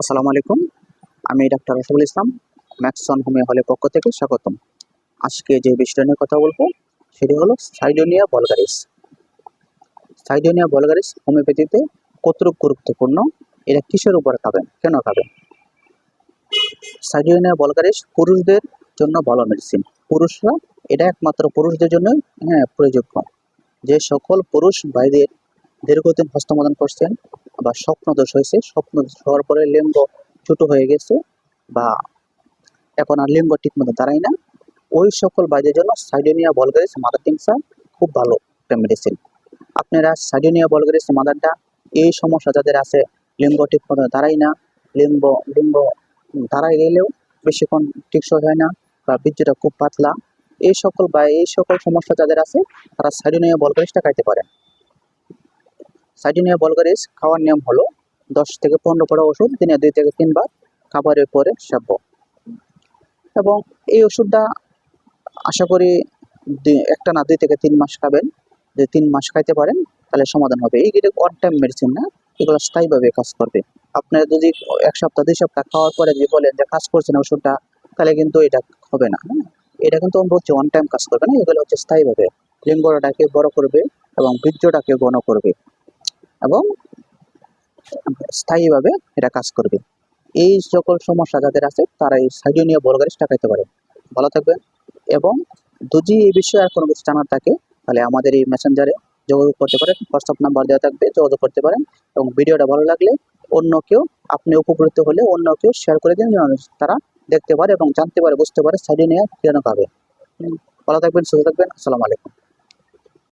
আসসালামু আলাইকুম। আমি ডাক্তার রসুল ইসলাম, ম্যাক্সন হোমিও হলের পক্ষ থেকে স্বাগতম। আজকে যে বিষয়টা নিয়ে কথা বলব, সেটি হলো সাইডোনিয়া বলগারিস। সাইডোনিয়া বলগারিস হোমিওপ্যাথিতে কতটুকু গুরুত্বপূর্ণ? এটা কিসের উপরে খাবেন? কেন খাবেন? সাইডোনিয়া বলগারিস পুরুষদের জন্য ভালো মেডিসিন পুরুষরা, এটা একমাত্র পুরুষদের জন্য হ্যাঁ প্রযোজ্য। যে সকল পুরুষ ভাইদের দীর্ঘদিন হস্তমোদন করছেন বা স্বপ্নদোষ হয়েছে। স্বপ্নদোষ হওয়ার পরে লিঙ্গ ছোট হয়ে গেছে বা এখন আর লিঙ্গ ঠিকমতো দাঁড়ায় না। ওই সকল বাইদের জন্য সাইডোনিয়া বলগারিস মাদার টিংসা খুব ভালো মেডিসিন আপনারা সাইডোনিয়া বলগারিস মাদারটা, এই সমস্যা যাদের আছে, লিঙ্গ ঠিকমতো দাঁড়ায় না, লিঙ্গ লিঙ্গ দাঁড়ায় গেলেও বেশিক্ষণ টিকসই হয় না বা বীর্যটা খুব পাতলা। এই সকল বা এই সকল সমস্যা যাদের আছে, তারা সাইডোনিয়া বলগারিসটা খাইতে পারেন। সাইডোনিয়া বলগারিস খাওয়ার নিয়ম হলো দশ থেকে পনেরো পড়া ওষুধ, দিনে দুই থেকে তিনবার খাবারের পরে সেব্য এবং এই ওষুধটা আশা করি একটা না দুই থেকে তিন মাস খাবেন। যদি তিন মাস খাইতে পারেন, তাহলে সমাধান হবে। এই কিন্তু ওয়ান টাইম মেডিসিন না, এগুলো স্থায়ীভাবে কাজ করবে। আপনার যদি এক সপ্তাহ, দুই সপ্তাহ খাওয়ার পরে যদি বলেন যে কাজ করছে না ওষুধটা, তাহলে কিন্তু এটা হবে না। হ্যাঁ? এটা কিন্তু আমি বলছি ওয়ান টাইম কাজ করবে না, এগুলো হচ্ছে স্থায়ীভাবে। লিঙ্গটাকে বড় করবে এবং বীর্যটাকে ঘন করবে। এবং স্থায়ীভাবে এটা কাজ করবে। এই সকল সমস্যা যাদের আছে তারা এই সাইডোনিয়া বলগারিসটা খাইতে পারে। ভালো থাকবেন এবং যদি এই বিষয়ে আর কোনো কিছু জানার থাকে তাহলে আমাদের এই মেসেঞ্জারে যোগাযোগ করতে পারেন হোয়াটসঅ্যাপ নাম্বার দেওয়া থাকবে যোগাযোগ করতে পারেন এবং ভিডিওটা ভালো লাগলে অন্য কেউ আপনি উপকৃত হলে অন্য কেউ শেয়ার করে দিন তারা দেখতে পারে এবং জানতে পারে বুঝতে পারে সাইডোনিয়া কেন খাবে। হুম, ভালো থাকবেন সুস্থ থাকবেন আসসালামু আলাইকুম।